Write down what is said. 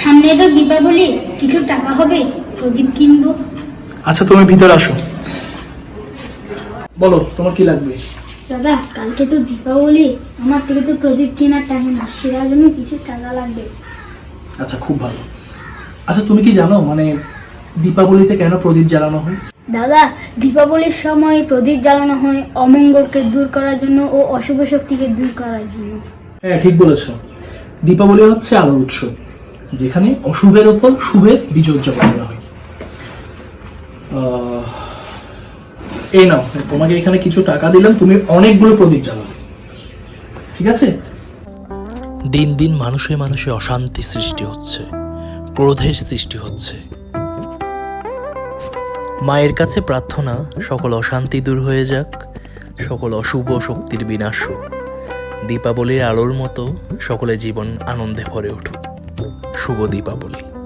সামনে তো দীপাবলি কিছু টাকা হবে প্রদীপ কিনবো। আচ্ছা তুমি ভিতরে আসো। বলো তোমার কি লাগবে? দাদা কালকে তো দীপাবলি আমার থেকে তো প্রদীপ কেনার টাকা না সেটার জন্য কিছু টাকা লাগবে। আচ্ছা খুব ভালো। আচ্ছা তুমি কি জানো মানে দীপাবলিতে কেন প্রদীপ জ্বালানো হয়? দাদা দীপাবলির সময় প্রদীপ জ্বালানো হয় অমঙ্গলকে দূর করার জন্য ও অশুভ শক্তিকে দূর করার জন্য। হ্যাঁ ঠিক বলেছ। দীপাবলি হচ্ছে আলোর উৎসব যেখানে অশুভের ওপর শুভের বিজয় উদযাপন করা হয়। এই নাও, তোমাকে এখানে কিছু টাকা দিলাম, তুমি অনেকগুলো প্রদীপ জ্বালাবে ঠিক আছে? দিন দিন মানুষে মানুষে অশান্তি সৃষ্টি হচ্ছে, ক্রোধের সৃষ্টি হচ্ছে। মায়ের কাছে প্রার্থনা, সকল অশান্তি দূর হয়ে যাক, সকল অশুভ শক্তির বিনাশ হোক। দীপাবলির আলোর মতো সকলে জীবন আনন্দে ভরে উঠুক। শুভ দীপাবলি।